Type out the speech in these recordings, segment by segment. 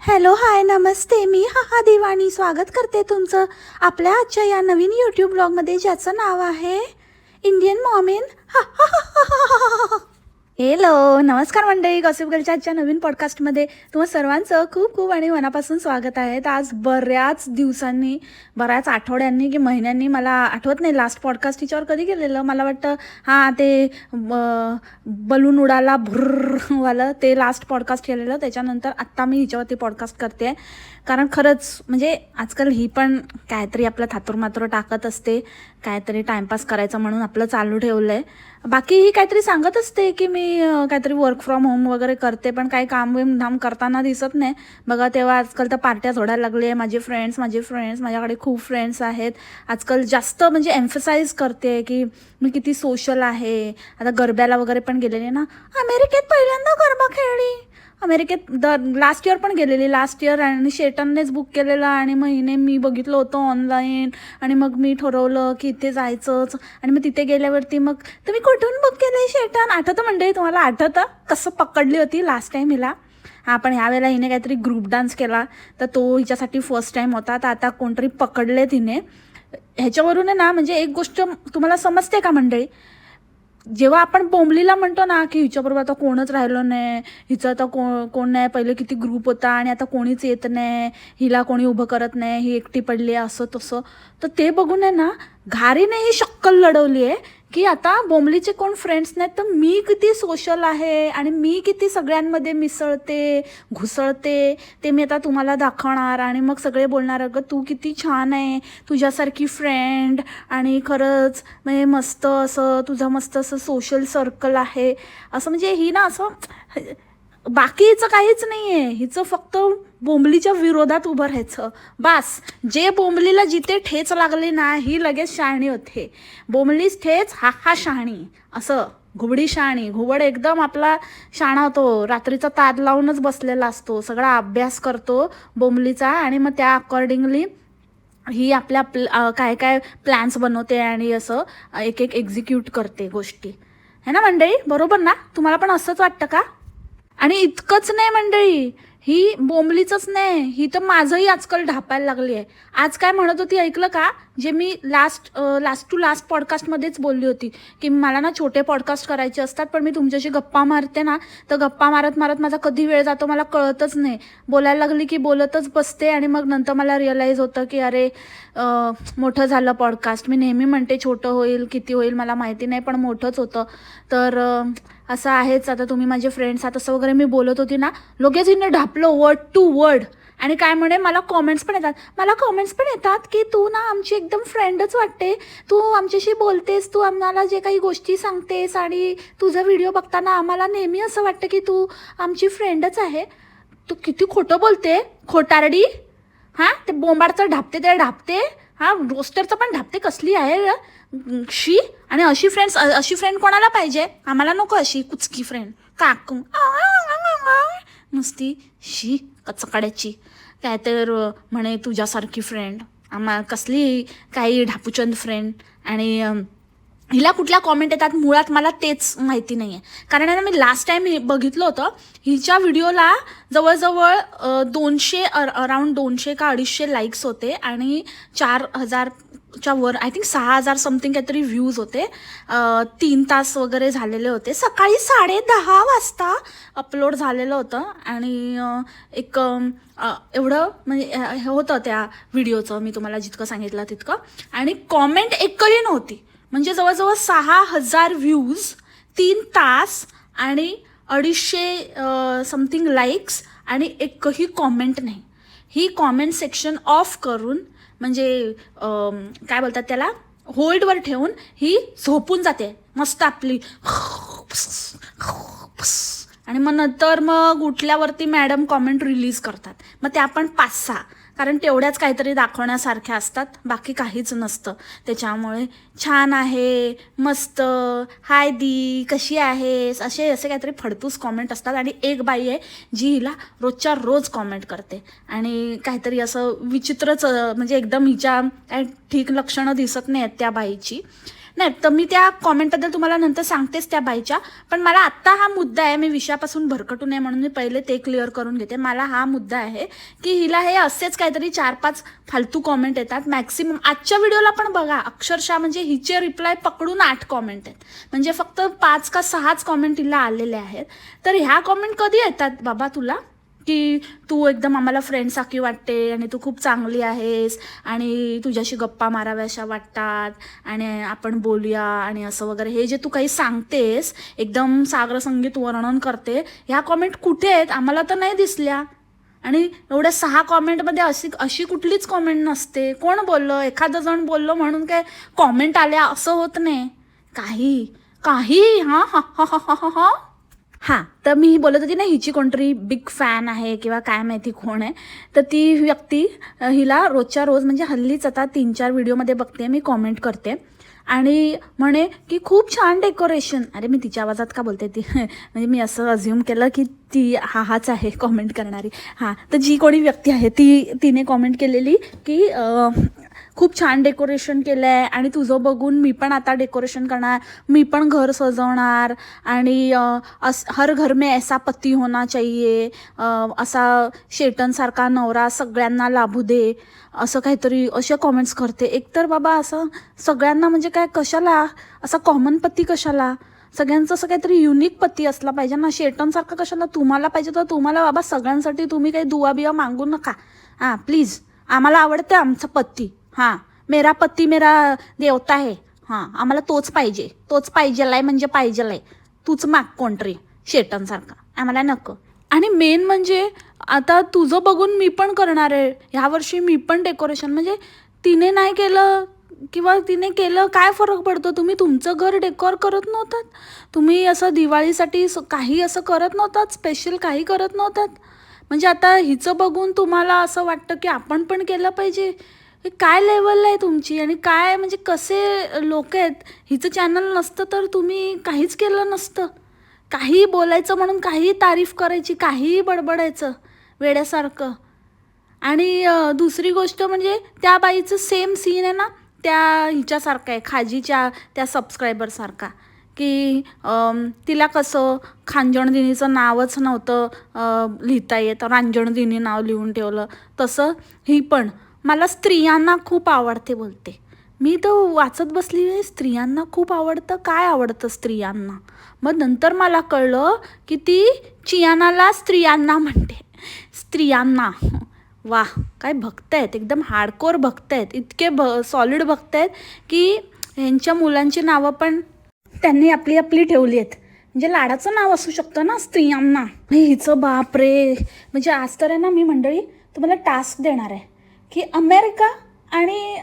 Hello hi नमस्ते. मी हा हा दिवाणी स्वागत करते तुमचं आपल्या आजच्या या नवीन यूट्यूब ब्लॉगमध्ये ज्याचं नाव आहे इंडियन मॉमिन हेलो नमस्कार मंडळी. गॉसिप गर्लच्या आजच्या नवीन पॉडकास्टमध्ये तुम्हा सर्वांचं खूप खूप आणि मनापासून स्वागत आहे. तर आज बऱ्याच दिवसांनी बऱ्याच आठवड्यांनी की महिन्यांनी मला आठवत नाही लास्ट पॉडकास्ट हिच्यावर कधी केलेलं मला वाटतं हां ते बलून उडाला भुर्रवालं ते लास्ट पॉडकास्ट केलेलं त्याच्यानंतर आत्ता मी हिच्यावरती पॉडकास्ट करते कारण खरंच म्हणजे आजकाल ही पण काहीतरी आपलं थातुरमात्र टाकत असते काहीतरी टाईमपास करायचं म्हणून आपलं चालू ठेवलं आहे बाकी ही काहीतरी सांगत असते की मी काहीतरी वर्क फ्रॉम होम वगैरे करते पण काही काम विम धाम करताना दिसत नाही. बघा तेव्हा आजकाल तर पार्ट्या जोडायला लागले आहे. माझे फ्रेंड्स माझे फ्रेंड्स माझ्याकडे खूप फ्रेंड्स आहेत. आजकाल जास्त म्हणजे एम्फसाईज करते की मी किती सोशल आहे. आता गरब्याला वगैरे पण गेलेले ना. अमेरिकेत पहिल्यांदा गरबा खेळली. अमेरिकेत दर लास्ट इयर पण गेलेली लास्ट इयर आणि शेटननेच बुक केलेलं आणि महिने मी बघितलं होतं ऑनलाईन आणि मग मी ठरवलं की इथे जायचंच आणि मग तिथे गेल्यावरती मग तुम्ही कुठून बुक केलं शेटन? आठवतं म्हणजे तुम्हाला आठवतं? कसं पकडली होती लास्ट टाईम हिला? हा पण ह्यावेळेला हिने काहीतरी ग्रुप डान्स केला तर तो हिच्यासाठी फर्स्ट टाईम होता तर आता कोणतरी पकडले तिने. ह्याच्यावरून आहे ना म्हणजे एक गोष्ट तुम्हाला समजते का मंडळी? जेव्हा आपण बोंबलीला म्हणतो ना की हिच्याबरोबर आता कोणच राहिलं नाही हिचं आता को कोण नाही पहिले किती ग्रुप होता आणि आता कोणीच येत नाही हिला कोणी उभं करत नाही ही एकटी पडली असं तसं तर ते बघून आहे ना घारीने ही शक्कल लढवली आहे की आता बोंबलीचे कोण फ्रेंड्स नाहीत तर मी किती सोशल आहे आणि मी किती सगळ्यांमध्ये मिसळते घुसळते ते मी आता तुम्हाला दाखवणार आणि मग सगळे बोलणार अगं तू किती छान आहे तुझ्यासारखी फ्रेंड आणि खरंच म्हणजे मस्त असं तुझं मस्त असं सोशल सर्कल आहे. असं म्हणजे ही ना असं बाकी हिचं काहीच नाही आहे हिचं फक्त बोंबलीच्या विरोधात उभं राहायचं. बास जे बोंबलीला जिथे ठेच लागली ना ही लगेच शहाणी होते. बोंबलीच ठेच हा हा शहाणी. असं घुबडी शहाणी. घुबड एकदम आपला शाणा होतो. रात्रीचा ताद लावूनच बसलेला असतो. सगळा अभ्यास करतो बोंबलीचा आणि मग त्या अकॉर्डिंगली ही आपल्या प्ल काय काय प्लॅन्स बनवते आणि असं एक एक एक्झिक्यूट करते गोष्टी. है ना मंडळी? बरोबर ना? तुम्हाला पण असंच वाटतं का? आणि इतकंच नाही मंडळी. ही बोंबलीचंच नाही. ही तर माझंही आजकाल ढापायला लागली आहे आज काय म्हणत होती ऐकलं का? जे मी लास्ट लास्ट टू लास्ट पॉडकास्टमध्येच बोलली होती की मला ना छोटे पॉडकास्ट करायचे असतात पण मी तुमच्याशी गप्पा मारते ना तर गप्पा मारत मारत माझा कधी वेळ जातो मला कळतच नाही. बोलायला लागली की बोलतच बसते आणि मग नंतर मला रिअलाईज होतं की अरे मोठं झालं पॉडकास्ट मी नेहमी म्हणते छोटं होईल किती होईल मला माहिती नाही पण मोठंच होतं. तर असं आहेच. आता तुम्ही माझे फ्रेंड्स आता असं वगैरे मी बोलत होती ना लगेच हिने ढापलं वर्ड टू वर्ड आणि काय म्हणे मला कॉमेंट्स पण येतात. मला कॉमेंट्स पण येतात की तू ना आमची एकदम फ्रेंडच वाटते. तू आमच्याशी बोलतेस तू आम्हाला जे काही गोष्टी सांगतेस आणि तुझा व्हिडिओ बघताना आम्हाला नेहमी असं वाटतं की तू आमची फ्रेंडच आहे. तू किती खोटं बोलते खोटारडी? हां? ते बोंबाडचं ढापते ते ढापते? हां? रोस्टरचं पण ढापते कसली आहे शी? आणि अशी फ्रेंड्स अशी फ्रेंड कोणाला पाहिजे? आम्हाला नको अशी कुचकी फ्रेंड काकू. नुसती शी कचकड्याची. काय तर म्हणे तुझ्यासारखी फ्रेंड आम्हा कसली काही ढापूचंद फ्रेंड आणि हिला कुठल्या कॉमेंट येतात मुळात मला तेच माहिती नाही आहे कारण आहे ना मी लास्ट टाईम बघितलं होतं हिच्या व्हिडिओला जवळजवळ दोनशे दोनशे अराऊंड दोनशे का अडीचशे लाईक्स होते आणि चार हजार च्या वर आय थिंक सहा हजार समथिंग काहीतरी व्ह्यूज होते. तीन तास वगैरे झालेले होते. सकाळी साडे दहा वाजता अपलोड झालेलं होतं. आणि एक एवढं म्हणजे हे होतं त्या व्हिडिओचं मी तुम्हाला जितकं सांगितलं तितकं. आणि कॉमेंट एकही नव्हती. म्हणजे जवळजवळ सहा हजार व्ह्यूज तीन तास आणि अडीचशे समथिंग लाईक्स आणि एकही कॉमेंट नाही. ही कॉमेंट सेक्शन ऑफ करून म्हणजे काय बोलतात त्याला? होल्डवर ठेवून ही झोपून जाते. मस्त आपली. आणि मग नंतर मग उठल्यावरती मॅडम कॉमेंट रिलीज करतात. मग त्या पण पाच सहा. कारण तेवढ्याच काहीतरी दाखवण्यासारख्या असतात बाकी काहीच नसतं. त्याच्यामुळे छान आहे मस्त हाय दी कशी आहेस असे असे काहीतरी फडतूस कॉमेंट असतात. आणि एक बाई आहे जी हिला रोजच्या रोज कॉमेंट करते. आणि काहीतरी असं विचित्रच म्हणजे एकदम हिच्या काय ठीक लक्षणं दिसत नाही आहेत त्या बाईची. नाही तर मी त्या कॉमेंटबद्दल तुम्हाला नंतर सांगतेच त्या बाईच्या. पण मला आत्ता हा मुद्दा आहे मी विषयापासून भरकटू नये म्हणून मी पहिले ते क्लिअर करून घेते. मला हा मुद्दा आहे की हिला हे असेच काहीतरी चार पाच फालतू कॉमेंट येतात. मॅक्सिमम आजच्या व्हिडिओला पण बघा अक्षरशः म्हणजे हिचे रिप्लाय पकडून आठ कॉमेंट आहेत. म्हणजे फक्त पाच का सहाच कॉमेंट हिला आलेले आहेत. तर ह्या कॉमेंट कधी येतात बाबा तुला? की तू एकदम आम्हाला फ्रेंडसारखी वाटते आणि तू खूप चांगली आहेस आणि तुझ्याशी गप्पा माराव्याशा वाटतात आणि आपण बोलूया आणि असं वगैरे. हे जे तू काही सांगतेस एकदम सागर संगीत वर्णन करते ह्या कॉमेंट कुठे आहेत? आम्हाला तर नाही दिसल्या. आणि एवढ्या सहा कॉमेंटमध्ये अशी अशी कुठलीच कॉमेंट नसते. कोण बोललं? एखादं जण बोललं म्हणून काय कॉमेंट आल्या? असं होत नाही. काही काही हां हां हां हां हां हां. हां तर मी बोलत होती ना हिची कोणतरी बिग फॅन आहे किंवा काय माहिती कोण आहे तर ती व्यक्ती हिला रोजच्या रोज म्हणजे हल्लीच आता तीन चार व्हिडिओमध्ये बघते मी कॉमेंट करते. आणि म्हणे की खूप छान डेकोरेशन अरे मी तिच्या आवाजात का बोलते? ती म्हणजे मी असं अज्युम केलं की ती हा हाच आहे कॉमेंट करणारी. हां तर जी कोणी व्यक्ती आहे ती तिने कॉमेंट केलेली की खूप छान डेकोरेशन केलं आहे आणि तुझं बघून मी पण आता डेकोरेशन करणार. मी पण घर सजवणार आणि अस हर घर में ऐसा पती होना चाहिए असा शेटनसारखा नवरा सगळ्यांना लाभू दे असं काहीतरी असे कॉमेंट्स करते. एकतर बाबा असं सगळ्यांना म्हणजे काय कशाला? असा कॉमन पती कशाला? सगळ्यांचं असं काहीतरी युनिक पती असला पाहिजे ना. शेटनसारखा कशाला? तुम्हाला पाहिजे तर तुम्हाला बाबा सगळ्यांसाठी तुम्ही काही दुवा बिवा मागू नका. हां प्लीज आम्हाला आवडते आमचं पती. हां मेरा पती मेरा देवता आहे हां आम्हाला तोच पाहिजे. तोच पाहिजे आहे म्हणजे पाहिजे आहे. तूच माग कोणतरी शेटनसारखा. आम्हाला नको. आणि मेन म्हणजे आता तुझं बघून मी पण करणार आहे. ह्यावर्षी मी पण डेकोरेशन म्हणजे तिने नाही केलं किंवा तिने केलं काय फरक पडतो? तुम्ही तुमचं घर डेकोर करत नव्हतात. तुम्ही असं दिवाळीसाठी काही असं करत नव्हतात. स्पेशल काही करत नव्हतात. म्हणजे आता हिचं बघून तुम्हाला असं वाटतं की आपण पण केलं पाहिजे. काय लेवलला आहे तुमची? आणि काय म्हणजे कसे लोक आहेत? हिचं चॅनल नसतं तर तुम्ही काहीच केलं नसतं. काही बोलायचं म्हणून काही तारीफ करायची काहीही बडबडायचं वेड्यासारखं. आणि दुसरी गोष्ट म्हणजे त्या बाईचं सेम सीन आहे ना त्या हिच्यासारखं आहे खाजीच्या त्या सबस्क्रायबरसारखा की तिला कसं खांजणदिनीचं नावच नव्हतं लिहिता येत. रांजणदिनी नाव लिहून ठेवलं. तसं ही पण. मला स्त्रियांना खूप आवडते बोलते. मी तर वाचत बसली स्त्रियांना खूप आवडतं. काय आवडतं स्त्रियांना? मग नंतर मला कळलं की ती चियानाला स्त्रियांना म्हणते. स्त्रियांना वा काय भक्त आहेत एकदम हार्डकोर भक्त आहेत इतके भ सॉलिड भक्त आहेत की ह्यांच्या मुलांची नावं पण त्यांनी आपली आपली ठेवली आहेत म्हणजे लाडाचं नाव असू शकतं ना स्त्रियांना. हिचं हिचं बापरे म्हणजे आज तर आहे ना मी मंडळी तुम्हाला टास्क देणार आहे. की अमेरिका आणि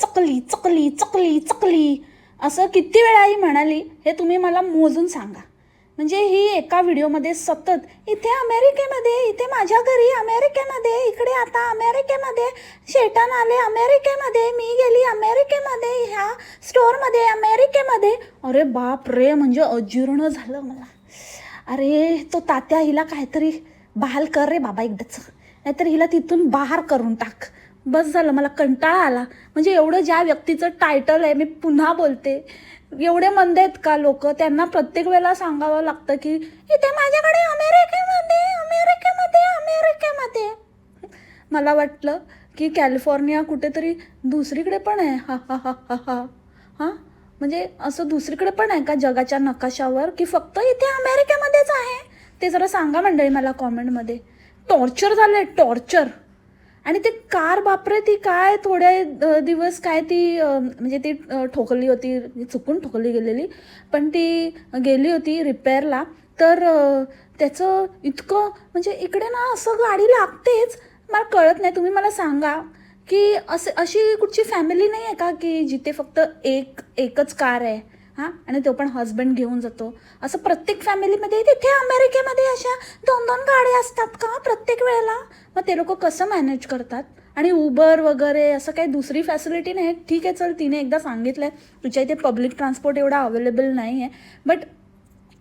चकली चकली चकली चकली असं किती वेळा ही म्हणाली हे तुम्ही मला मोजून सांगा. म्हणजे ही एका व्हिडिओमध्ये सतत इथे अमेरिकेमध्ये इथे माझ्या घरी अमेरिकेमध्ये इकडे आता अमेरिकेमध्ये शेटान आले अमेरिकेमध्ये मी गेली अमेरिकेमध्ये ह्या स्टोअरमध्ये अमेरिकेमध्ये. अरे बाप रे म्हणजे अजीर्ण झालं मला. अरे तो तात्या हिला काहीतरी बहाल कर रे बाबा एकदाच. नाहीतर हिला तिथून बाहेर करून टाक. बस झालं मला कंटाळा आला. म्हणजे एवढं ज्या व्यक्तीचं टायटल आहे मी पुन्हा बोलते. एवढे मंद आहेत का लोक? त्यांना प्रत्येक वेळेला सांगावं लागतं की इथे माझ्याकडे अमेरिकेमध्ये अमेरिकेमध्ये अमेरिकेमध्ये. मला वाटलं की कॅलिफोर्निया कुठेतरी दुसरीकडे पण आहे. हा हा हा हा हा. हां? म्हणजे असं दुसरीकडे पण आहे का जगाच्या नकाशावर की फक्त इथे अमेरिकेमध्येच आहे? ते जरा सांगा मंडळी मला कॉमेंटमध्ये टॉर्चर झालं आहे टॉर्चर. आणि ते कार बापरे ती काय थोड्या दिवस काय ती म्हणजे ती ठोकली होती चुकून ठोकली गेलेली. पण ती गेली होती रिपेअरला. तर त्याचं इतकं म्हणजे इकडे ना असं गाडी लागतेच. मला कळत नाही. तुम्ही मला सांगा की असे अशी कुठची फॅमिली नाही आहे का की जिथे फक्त एक एकच कार आहे? हां? आणि तो पण हस्बंड घेऊन जातो. असं प्रत्येक फॅमिलीमध्ये तिथे अमेरिकेमध्ये अशा दोन दोन गाड्या असतात का प्रत्येक वेळेला? मग ते लोक कसं मॅनेज करतात? आणि उबर वगैरे असं काही दुसरी फॅसिलिटी नाही? ठीक आहे चल तिने एकदा सांगितलं आहे तुझ्या इथे पब्लिक ट्रान्सपोर्ट एवढा अवेलेबल नाही आहे बट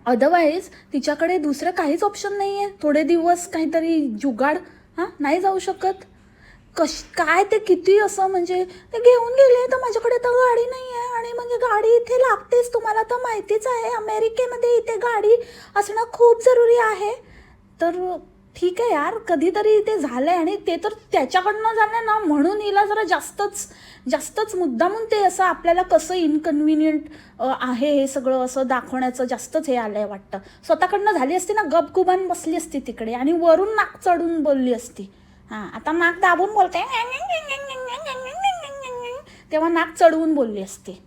अदरवाईज तिच्याकडे दुसरं काहीच ऑप्शन नाही आहे थोडे दिवस काहीतरी जुगाड हां? नाही जाऊ शकत. कश काय ते किती असं म्हणजे ते घेऊन गेले तर माझ्याकडे तर गाडी नाही आहे आणि म्हणजे गाडी इथे लागतेच तुम्हाला तर माहितीच आहे अमेरिकेमध्ये इथे गाडी असणं खूप जरुरी आहे. तर ठीक आहे यार कधीतरी ते आहे आणि ते तर त्याच्याकडनं झालं ना म्हणून हिला जरा जास्तच जास्तच मुद्दामून ते असं आपल्याला कसं इनकन्व्हिनियंट आहे हे सगळं असं दाखवण्याचं जास्तच हे आलं आहे वाटतं. स्वतःकडनं झाली असती ना गपगुबान बसली असती तिकडे आणि वरून नाक चढून बोलली असती. हां आता नाक दाबून बोलते. तेव्हा नाक चढवून बोलली असते.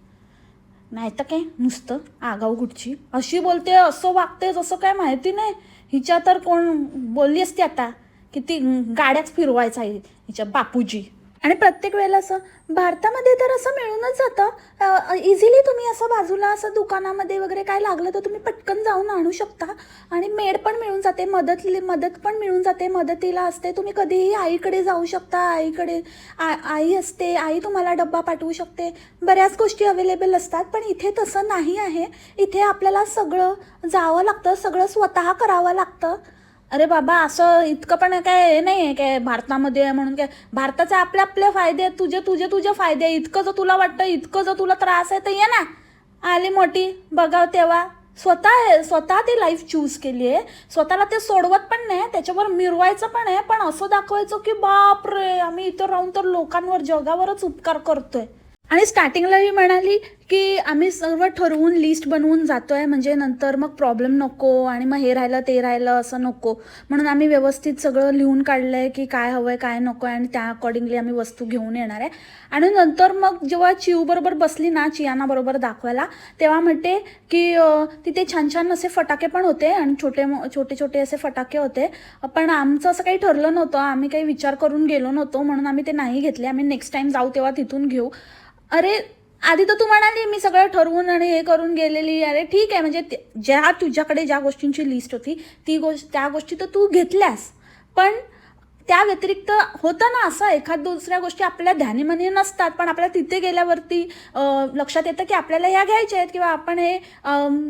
नाही तर काय नुसतं आगाऊ गुडची अशी बोलते असं वागते जसं काय माहिती नाही. हिच्या तर कोण बोलली असते आता की ती गाड्याच फिरवायचा आहे हिच्या बापूजी. आणि प्रत्येक वेळेला असं भारतामध्ये तर असं मिळूनच जातं. इझिली तुम्ही असं बाजूला असं दुकानामध्ये वगैरे काय लागलं तर तुम्ही पटकन जाऊन आणू शकता. आणि मेड पण मिळून जाते मदत मदत पण मिळून जाते मदतीला असते. तुम्ही कधीही आईकडे जाऊ शकता आईकडे आ आई असते आई तुम्हाला डब्बा पाठवू शकते. बऱ्याच गोष्टी अवेलेबल असतात पण इथे तसं नाही आहे. इथे आपल्याला सगळं जावं लागतं सगळं स्वतः करावं लागतं. अरे बाबा असं इतकं पण काय हे नाही आहे काय भारतामध्ये आहे म्हणून काय. भारताचे आपले आपले फायदे आहेत तुझे तुझे तुझे फायदे आहे इतकं जर तुला वाटतं इतकं जर तुला त्रास आहे तर ये ना. आली मोठी बघाव तेव्हा. स्वतः स्वतः ती लाईफ चूज केली आहे. स्वतःला ते सोडवत पण नाही त्याच्यावर मिरवायचं पण आहे पण असं दाखवायचं की बाप रे आम्ही इथं राहून तर लोकांवर जगावरच उपकार करतोय. आणि स्टार्टिंगला ही म्हणाली की आम्ही सर्व ठरवून लिस्ट बनवून जातोय. म्हणजे नंतर मग प्रॉब्लेम नको आणि मग हे राहिलं ते राहिलं असं नको. म्हणून आम्ही व्यवस्थित सगळं लिहून काढलं आहे की काय हवं आहे काय नको आहे आणि त्या अकॉर्डिंगली आम्ही वस्तू घेऊन येणार आहे. आणि नंतर मग जेव्हा चिवबरोबर बसली ना चियानाबरोबर दाखवायला तेव्हा म्हणते की तिथे छान छान असे फटाके पण होते आणि छोटे छोटे छोटे असे फटाके होते. पण आमचं असं काही ठरलं नव्हतं. आम्ही काही विचार करून गेलो नव्हतो. म्हणून आम्ही ते नाही घेतले. आम्ही नेक्स्ट टाईम जाऊ तेव्हा तिथून घेऊ. अरे आधी तर तू म्हणाली मी सगळं ठरवून आणि हे करून गेलेली अरे ठीक आहे म्हणजे ज्या तुझ्याकडे ज्या गोष्टींची लिस्ट होती ती गोष्ट त्या गोष्टी तर तू घेतल्यास. पण त्या व्यतिरिक्त होतं ना असं एखाद दुसऱ्या गोष्टी आपल्या ध्यानीमनी नसतात पण आपल्याला तिथे गेल्यावरती लक्षात येतं की आपल्याला ह्या घ्यायच्या आहेत किंवा आपण हे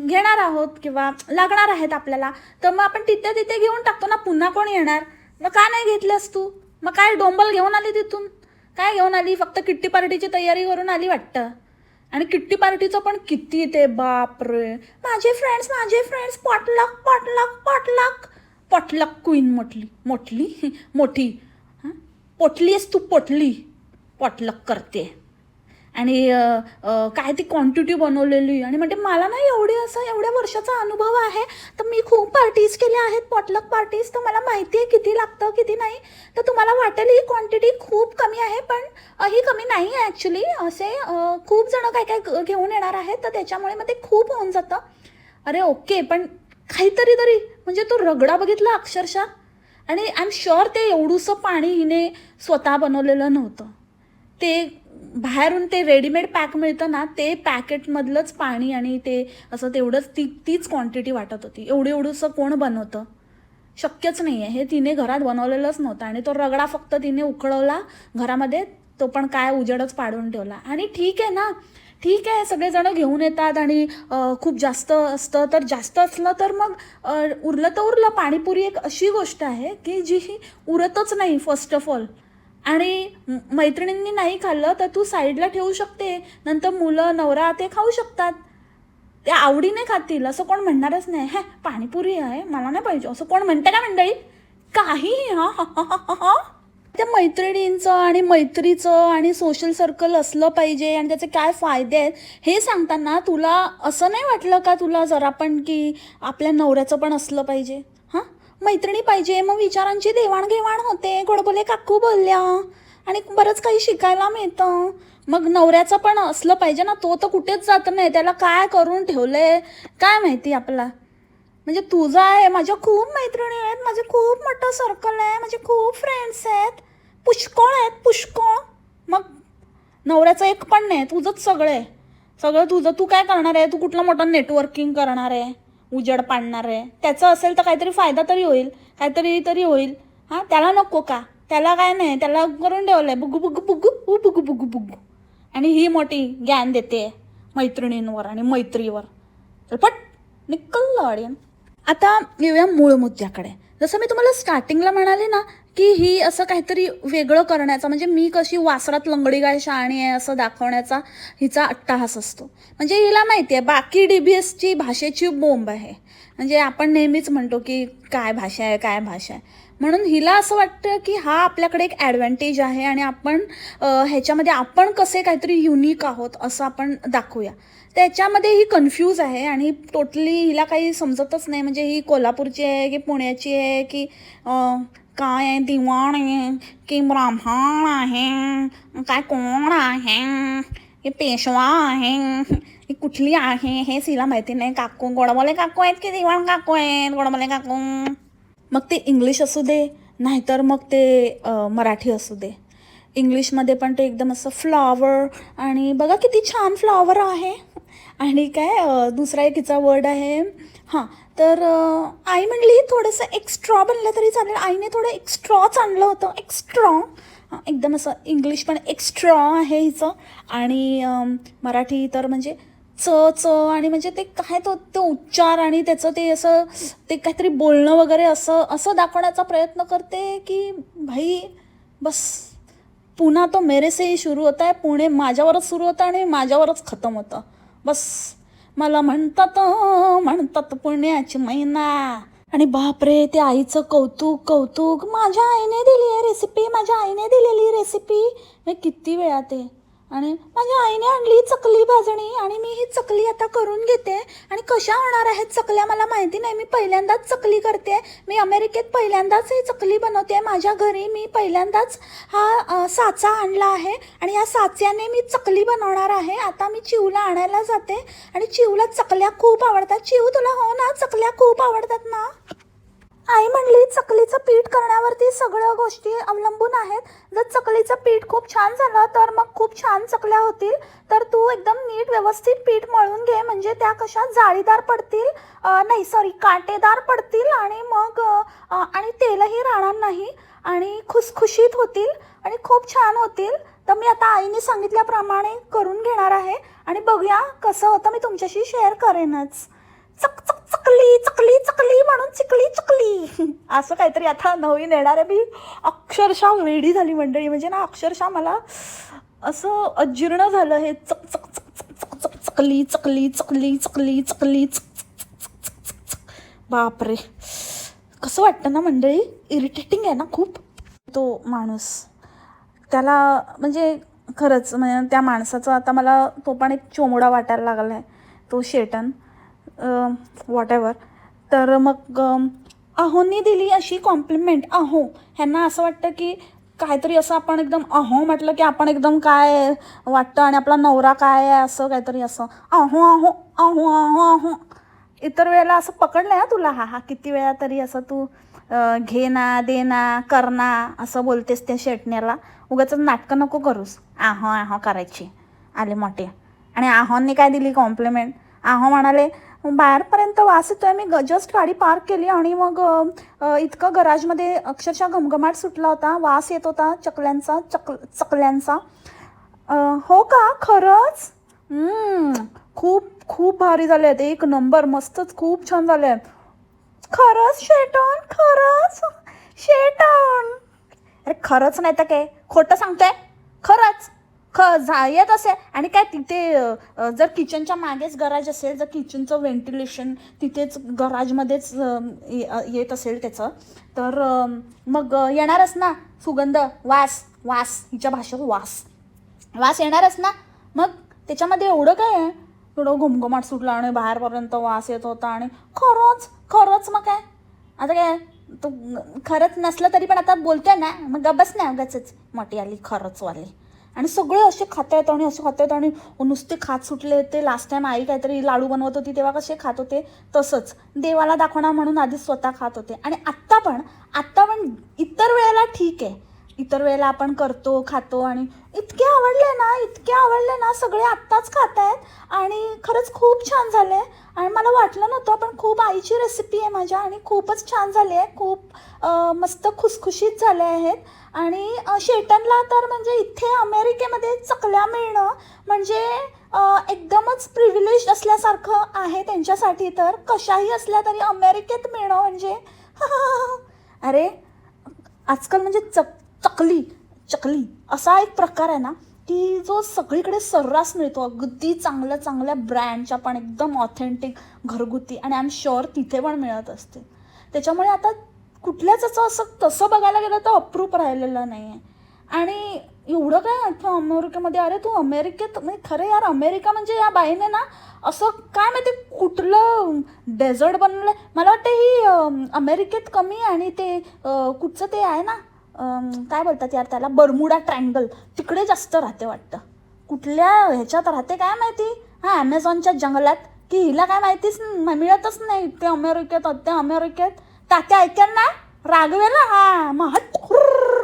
घेणार आहोत किंवा लागणार आहेत आपल्याला. तर मग आपण तिथे तिथे घेऊन टाकतो ना पुन्हा कोण येणार? मग का नाही घेतलंस तू? मग काय डोंबल घेऊन आली तिथून? काय घेऊन आली? फक्त किट्टी पार्टीची तयारी करून आली वाटतं. आणि किट्टी पार्टीचं पण किती ते बाप रे माझे फ्रेंड्स माझे friends potluck potluck potluck potluck queen म्हटली मोठली मोठी. पोटली आहेस तू पोटली. पॉटलक करते. आणि काय ती क्वांटिटी बनवलेली? आणि म्हणजे मला ना एवढी असं एवढ्या वर्षाचा अनुभव आहे. तर मी खूप पार्टीज केल्या आहेत पॉटलक पार्टीज तर मला माहिती आहे किती लागतं किती नाही. तर तुम्हाला वाटेल ही क्वांटिटी खूप कमी आहे पण ही कमी नाही आहे ॲक्च्युली असे खूप जणं काय काय घेऊन येणार आहेत. तर त्याच्यामुळे मग ते खूप होऊन जातं. अरे ओके पण काहीतरी तरी. म्हणजे तो रगडा बघितला अक्षरशः. आणि आय एम शुअर ते एवढूसं पाणी हिने स्वतः बनवलेलं नव्हतं. ते बाहेरून ते रेडीमेड पॅक मिळतं ना ते पॅकेटमधलंच पाणी आणि ते असं तेवढंच ती तीच क्वांटिटी वाटत होती. एवढं एवढंसं कोण बनवतं? शक्यच नाही आहे हे तिने घरात बनवलेलंच नव्हतं आणि तो रगडा फक्त तिने उकळवला घरामध्ये तो पण काय उजेडच पाडून ठेवला. आणि ठीक आहे ना ठीक आहे सगळेजण घेऊन येतात आणि खूप जास्त असतं. तर जास्त असलं तर मग उरलं तर उरलं. पाणीपुरी एक अशी गोष्ट आहे की जी ही उरतच नाही फर्स्ट ऑफ ऑल आणि मैत्रिणींनी नाही खाल्लं तर तू साईडला ठेवू शकते. नंतर मुलं नवरा ते खाऊ शकतात. ते आवडीने खातील असं कोण म्हणणारच नाही. हे पाणीपुरी आहे मला नाही पाहिजे. असं कोण म्हणते ना मंडळी? काही हा हा, त्या मैत्रिणींचं आणि मैत्रीचं आणि सोशल सर्कल असलं पाहिजे आणि त्याचे काय फायदे आहेत हे सांगताना तुला असं नाही वाटलं का तुला जरा पण की आपल्या नवऱ्याचं पण असलं पाहिजे? मैत्रिणी पाहिजे मग विचारांची देवाणघेवाण होते. गोडबोले काकू बोलल्या आणि बरंच काही शिकायला मिळतं. मग नवऱ्याचं पण असलं पाहिजे ना तो तर कुठेच जात नाही. त्याला काय करून ठेवलंय? काय माहिती आपला म्हणजे तुझं आहे. माझ्या खूप मैत्रिणी आहेत. माझे खूप मोठं सर्कल आहे. माझे खूप फ्रेंड्स आहेत. पुष्कळ आहेत पुष्कळ. मग नवऱ्याचं एक पण नाही. तुझंच सगळं आहे. सगळं तुझं. तू काय करणार आहे? तू कुठलं मोठं नेटवर्किंग करणार आहे? उजड पाडणार आहे. त्याचं असेल तर काहीतरी फायदा तरी होईल. काहीतरी तरी होईल. हां त्याला नको का? त्याला काय नाही त्याला करून ठेवलं आहे बुगू बुगू बुगू उ बुगू बुगू बुगू. आणि ही मोठी ज्ञान देते मैत्रिणींवर आणि मैत्रीवर. तर पट! निकल ऑडियन आता येऊया मूळ मुद्द्याकडे. जसं मी तुम्हाला स्टार्टिंगला म्हणाले ना की ही असं काहीतरी वेगळं करण्याचा म्हणजे मी कशी वासरात लंगडी गाय शहाणी आहे असं दाखवण्याचा हिचा अट्टाहास असतो. म्हणजे हिला माहिती आहे बाकी डी बी एसची भाषेची बोंब आहे. म्हणजे आपण नेहमीच म्हणतो की काय भाषा आहे काय भाषा आहे. म्हणून हिला असं वाटतं की हा आपल्याकडे एक ॲडव्हान्टेज आहे आणि आपण ह्याच्यामध्ये आपण कसे काहीतरी युनिक आहोत असं आपण दाखवूया. त्याच्यामध्ये ही कन्फ्यूज आहे आणि टोटली हिला काही समजतच नाही. म्हणजे ही कोल्हापूरची आहे की पुण्याची आहे की काय आहे? दिवाण आहे. की ब्राह्मण आहे. काय कोण आहे? हे पेशवा आहे. ही कुठली आहे? हे सिला माहिती नाही. काकू गोडबोले काकू आहेत की दिवाण काकू आहेत? गोडबोले काकू. मग ते इंग्लिश असू दे नाहीतर मग ते मराठी असू दे. इंग्लिशमध्ये पण ते एकदम असं फ्लॉवर आणि बघा किती छान फ्लॉवर आहे. आणि काय दुसरा एक तिचा वर्ड आहे. हां तर आई म्हणली थोडंसं एक्स्ट्रॉ बनलं तरी चालेल. आईने थोडं एक्स्ट्रॉच आणलं होतं. एक्स्ट्रॉ हां, एकदम असं इंग्लिश पण एक्स्ट्रॉ आहे हिचं. आणि मराठी तर म्हणजे च च आणि म्हणजे ते काय तो तो उच्चार आणि त्याचं ते असं ते काहीतरी बोलणं वगैरे असं असं दाखवण्याचा प्रयत्न करते की भाई बस. पुन्हा तो मेरेसेही सुरू होता आहे. पुणे माझ्यावरच सुरू होतं आणि माझ्यावरच खतम होतं. बस. मला म्हणतात म्हणतात पुण्याची मैना. आणि बापरे ते आईचं कौतुक कौतुक. माझ्या आईने दिली आहे रेसिपी माझ्या आईने दिलेली रेसिपी मी किती वेळा ते आणि माझ्या आईने आणली चकली भाजणी आणि मी ही चकली आता करून घेते. आणि कशा होणार आहेत चकल्या मला माहिती नाही. मी पहिल्यांदाच चकली करते. मी अमेरिकेत पहिल्यांदाच ही चकली बनवते. माझ्या घरी मी पहिल्यांदाच हा साचा आणला आहे. आणि या साच्याने मी चकली बनवणार आहे. आता मी चिवला आणायला जाते. आणि चिवला चकल्या खूप आवडतात. चिव तुला हो ना? चकल्या खूप आवडतात ना? आई म्हणली चकलीचं पीठ करण्यावरती सगळ्या गोष्टी अवलंबून आहेत. जर चकलीचं पीठ खूप छान झालं तर मग खूप छान चकल्या होतील. तर तू एकदम नीट व्यवस्थित पीठ मळून घे. म्हणजे त्या कशा जाळीदार पडतील नाही सॉरी काटेदार पडतील आणि मग आणि तेलही राहणार नाही. आणि खुसखुशीत होतील आणि खूप छान होतील. तर मी आता आईने सांगितल्याप्रमाणे करून घेणार आहे. आणि बघूया कसं होतं. मी तुमच्याशी शेअर करेनच. चक चक चकली चकली चकली म्हणून चिकली चकली असं काहीतरी आता नवीन येणार आहे मी अक्षरशः वेडी झाली मंडळी म्हणजे ना अक्षरशः मला असं अजीर्ण झालं हे चक चक चक चक चक चक चकली चकली चकली चकली चकली चक बापरे कसं वाटतं ना मंडळी इरिटेटिंग आहे ना खूप तो माणूस त्याला म्हणजे खरंच म्हणजे त्या माणसाचं आता मला तो पण एक चोमडा वाटायला लागला आहे तो शेटन वॉट एवर तर मग अहोनी अहोंनी दिली अशी कॉम्प्लिमेंट अहो. ह्यांना असं वाटतं की काहीतरी असं आपण एकदम अहो म्हटलं की आपण एकदम काय वाटतं आणि आपला नवरा काय आहे असं काहीतरी असं. अहो अहो अहो अहो अहो. इतर वेळेला असं पकडलं आहे तुला. हा हा किती वेळा तरी असं तू घे ना दे ना कर ना असं बोलतेस त्या शेटण्याला. उगाच नाटकं नको करूस. आहो आहो करायची. आले मोठे. आणि आहोंनी काय दिली कॉम्प्लिमेंट आहो म्हणाले बाहेरपर्यंत वास येतोय मी जस्ट गाडी पार्क केली आणि मग इतकं गराजमध्ये अक्षरशः घमघमाट सुटला होता. वास येत होता चकल्यांचा चक चकल्यांचा. हो का? खरंच? खूप खूप भारी झाले आहेत. एक नंबर मस्तच खूप छान झाले खरंच शेटॉन? खरंच? शेटॉन? अरे खरंच नाही तर काय? खोटं सांगतोय? खरंच? ख जा येत असे आणि काय तिथे जर किचनच्या मागेच गराज असेल जर किचनचं व्हेंटिलेशन तिथेच गराजमध्येच ये- येत असेल त्याचं तर मग येणारच ना. सुगंध वास वास हिच्या भाषेत वास. वास येणारच ना. मग त्याच्यामध्ये एवढं काय आहे? एवढं घुमघुमाट सुटला आणि बाहेरपर्यंत वास येत होता आणि खरंच खरंच मग काय? आता काय? तो खरंच नसलं तरी पण आता बोलतोय ना. मग बस ना उगाचच. मोठी आली खरंच वाली. आणि सगळे असे खाता येतं आणि असे खाता येतं आणि नुसते खात सुटले ते लास्ट टाइम आई काहीतरी लाडू बनवत होती तेव्हा कसे खात होते? तसंच. देवाला दाखवणार म्हणून आधी स्वतः खात होते. आणि आत्ता पण आत्ता पण इतर वेळेला ठीक आहे. इतर वेळेला आपण करतो खातो आणि इतके आवडले ना इतके आवडले ना सगळे आत्ताच खात आहेत आणि खरंच खूप छान झाले आणि मला वाटलं नव्हतं पण खूप आईची रेसिपी आहे माझ्या आणि खूपच छान झाली आहे. खूप मस्त खुसखुशीत झाले आहेत. आणि शेटनला तर म्हणजे इथे अमेरिकेमध्ये चकल्या मिळणं म्हणजे एकदमच प्रिव्हिलेज असल्यासारखं आहे त्यांच्यासाठी तर. कशाही असल्या तरी अमेरिकेत मिळणं म्हणजे अरे आजकाल म्हणजे चक चकली चकली. असा एक प्रकार आहे ना की जो सगळीकडे सर्रास मिळतो. अगदी चांगल्या चांगल्या ब्रँडच्या पण एकदम ऑथेंटिक घरगुती आणि आय एम शुअर तिथे पण मिळत असते त्याच्यामुळे आता कुठल्याच असं असं तसं बघायला गेलं तर अप्रूप राहिलेलं नाही आहे आणि एवढं काय आठवं अमेरिकेमध्ये अरे तू अमेरिकेत म्हणजे खरं यार अमेरिका म्हणजे या बाईने ना असं काय माहिती कुठलं डेझर्ट बनवलं मला वाटतं ही अमेरिकेत कमी आणि ते कुठचं ते आहे ना काय बोलतात यार त्याला? Bermuda triangle. तिकडे जास्त राहते वाटतं. कुठल्या ह्याच्यात राहते काय माहिती? हां ॲमेझॉनच्या जंगलात. की हिला काय माहितीच मिळतच नाही ते अमेरिकेत ते अमेरिकेत. तात्या ऐकेल ना? रागवेल हा मग हट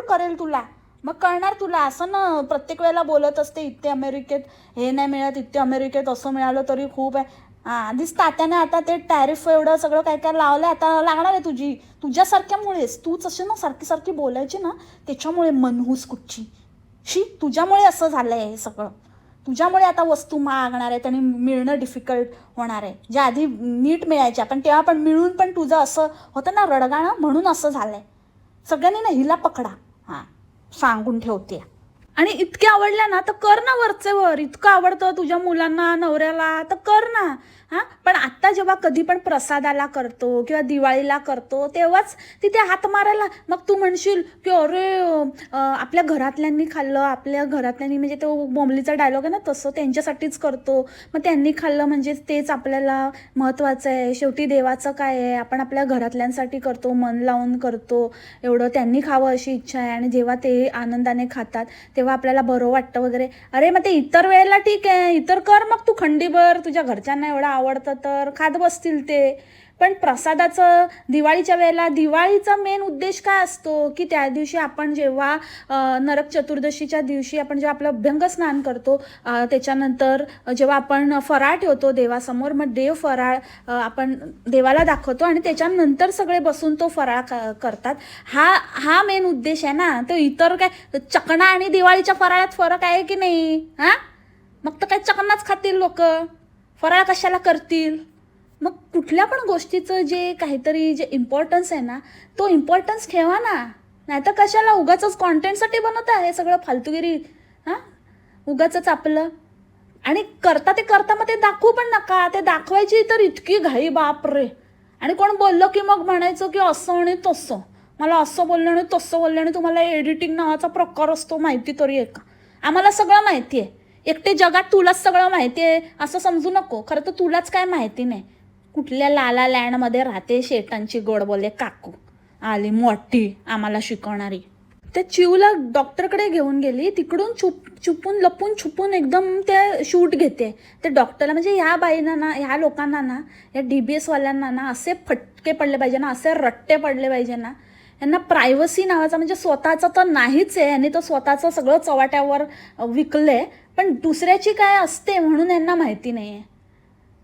करेल तुला. मग कळणार तुला. असं ना प्रत्येक वेळेला बोलत असते इथे अमेरिकेत. हे नाही मिळत इथे अमेरिकेत असं मिळालं तरी खूप आहे. हा आधीच तात्याने आता ते टॅरिफ एवढं सगळं काय काय लावलं आता लागणार आहे तुझी. तुझ्यासारख्यामुळेच. तूच अशी ना सारखी सारखी बोलायची ना त्याच्यामुळे मनहूस कुठची? शी तुझ्यामुळे असं झालं आहे हे सगळं. तुझ्यामुळे आता वस्तू मागणार आहेत आणि मिळणं डिफिकल्ट होणार आहे. ज्या आधी नीट मिळायच्या पण तेव्हा पण मिळून पण तुझं असं होतं ना रडगाणं म्हणून असं झालं आहे सगळ्यांनी ना हिला पकडा. हां सांगून ठेवते. आणि इतके आवडल्या ना तर कर ना वरचे वर. इतकं आवडतं तुझ्या मुलांना नवऱ्याला तर कर ना. हां? पण आत्ता जेव्हा कधी पण प्रसादाला करतो किंवा दिवाळीला करतो तेव्हाच तिथे हात मारायला. मग तू म्हणशील की अरे आपल्या घरातल्यांनी खाल्लं आपल्या घरातल्यांनी म्हणजे तो बोंबलीचा डायलॉग आहे ना तसं त्यांच्यासाठीच करतो. मग त्यांनी खाल्लं म्हणजे तेच आपल्याला महत्त्वाचं आहे. शेवटी देवाचं काय आहे? आपण आपल्या घरातल्यांसाठी करतो मन लावून करतो. एवढं त्यांनी खावं अशी इच्छा आहे. आणि जेव्हा ते आनंदाने खातात तेव्हा आपल्याला बरं वाटतं वगैरे. अरे मग ते इतर वेळेला ठीक आहे. इतर कर मग तू खंडीभर. तुझ्या घरच्यांना एवढं आवडतं तर खात बसतील ते. पण प्रसादाचं दिवाळीच्या वेळेला दिवाळीचा मेन उद्देश काय असतो? की त्या दिवशी आपण जेव्हा नरक चतुर्दशीच्या दिवशी आपण जेव्हा आपलं अभ्यंग स्नान करतो त्याच्यानंतर जेव्हा आपण फराळ ठेवतो देवासमोर मग देव फराळ आपण देवाला दाखवतो आणि त्याच्यानंतर सगळे बसून तो फराळ क- करतात. हा हा मेन उद्देश आहे ना? तो इतर काय चकणा आणि दिवाळीच्या फराळात फरक आहे की नाही? हां? मग तर काय चकनाच खातील लोक. फराळ कशाला करतील? मग कुठल्या पण गोष्टीचं जे काहीतरी जे इम्पॉर्टन्स आहे ना तो इम्पॉर्टन्स ठेवा ना. नाहीतर कशाला उगाच कॉन्टेंटसाठी बनवत आहे सगळं फालतूगिरी हां? उगाच आपलं. आणि करता ते करता मग ते दाखवू पण नका. ते दाखवायची तर इतकी घाई बाप रे. आणि कोण बोललं की मग म्हणायचं की असं आणि तसं. मला असं बोललं आणि तसं बोललं आणि तुम्हाला एडिटिंग नावाचा प्रकार असतो माहिती तरी आहे का आम्हाला सगळं माहिती आहे एकटे जगात तुलाच सगळं माहिती आहे असं समजू नको. खरं तर तुलाच काय माहिती नाही. कुठल्या लाला लँडमध्ये राहते शेटांची गोड बोले काकू आली मोठी आम्हाला शिकवणारी. त्या चिवला डॉक्टरकडे घेऊन गेली तिकडून छुप छुपून लपून छुपून एकदम ते शूट घेते. ते डॉक्टरला म्हणजे ह्या बाईंना ना ह्या लोकांना ना या डी बी एसवाल्यांना ना असे फटके पडले पाहिजे ना असे रट्टे पडले पाहिजे ना यांना प्रायव्हसी नावाचा म्हणजे स्वतःचं तर नाहीच आहे यांनी तर स्वतःचं सगळं चव्हाट्यावर आहे पण दुसऱ्याची काय असते म्हणून यांना माहिती नाही आहे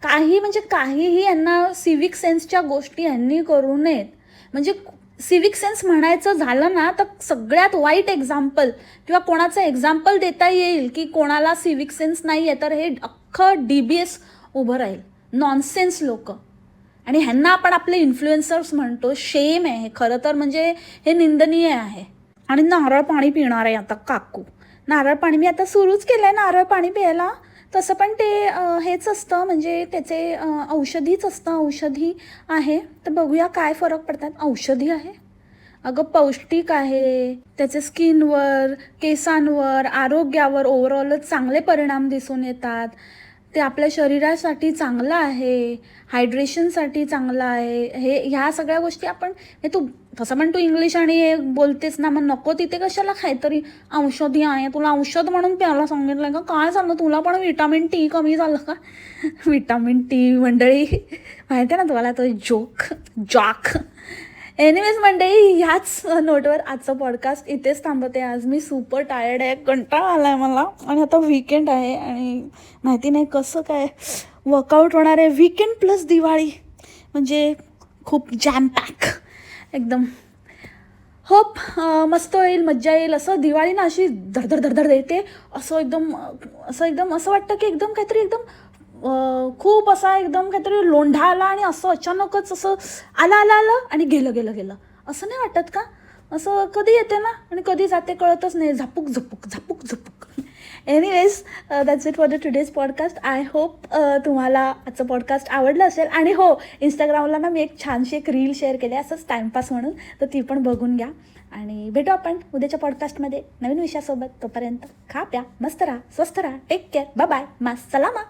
काही म्हणजे काहीही यांना सिविक सेन्सच्या गोष्टी यांनी करू नयेत. म्हणजे सिविक सेन्स म्हणायचं झालं ना तर सगळ्यात वाईट एक्झाम्पल किंवा कोणाचं एक्झाम्पल देता येईल की कोणाला सिविक सेन्स नाही आहे तर हे अख्खं डी बी एस उभं राहील. नॉनसेन्स लोक. आणि ह्यांना आपण आपले इन्फ्लुएन्सर्स म्हणतो शेम आहे हे. खरं तर म्हणजे हे निंदनीय आहे. आणि नारळ पाणी पिणार आहे आता काकू. नारळ पाणी मी आता सुरूच केलं आहे नारळ पाणी प्यायला. तसं पण ते हेच असतं म्हणजे त्याचे औषधीच असतं औषधी आहे. तर बघूया काय फरक पडतात. औषधी आहे. अगं पौष्टिक आहे. त्याचे स्किनवर केसांवर आरोग्यावर ओव्हरऑलच चांगले परिणाम दिसून येतात. ते आपल्या शरीरासाठी चांगलं आहे. हायड्रेशनसाठी चांगलं आहे. हे ह्या सगळ्या गोष्टी आपण हे तू तसं पण तू इंग्लिश आणि बोलतेस ना मग नको तिथे कशाला काहीतरी औषधी आहे. तुला औषध म्हणून प्यायला सांगितलं का? काय झालं तुला पण विटामिन टी कमी झालं का? विटामिन टी मंडळी माहिती आहे ना तुम्हाला तो जोक जॉक एनिवेज मंडळी ह्याच नोटवर आजचं पॉडकास्ट इथेच थांबते. आज मी सुपर टायर्ड आहे कंटाळा आला आहे मला. आणि आता वीकेंड आहे आणि माहिती नाही कसं काय वर्कआउट होणार आहे. Weekend plus Diwali. म्हणजे खूप जॅम पॅक एकदम. होप मस्त येईल मज्जा येईल असं दिवाळी ना अशी धडधड धडधड येते. असं एकदम असं एकदम असं वाटतं की एकदम काहीतरी एकदम खूप असा एकदम काहीतरी लोंढा आला आणि असं अचानकच असं आलं आलं आलं आणि गेलं गेलं गेलं. असं नाही वाटत का? असं कधी येते ना आणि कधी जाते कळतच नाही. झापूक झपूक झापूक झपूक. Anyways that's it for the today's podcast I hope तुम्हाला आजचं पॉडकास्ट आवडलं असेल. आणि हो इंस्टाग्रामला ना मी एक छानशी एक रील शेअर केली असंच टाईमपास म्हणून. तर ती पण बघून घ्या. आणि भेटू आपण उद्याच्या पॉडकास्टमध्ये नवीन विषयासोबत तोपर्यंत खा प्या मस्त राहा स्वस्त राहा. टेक केअर बाय बाय मा सलामा.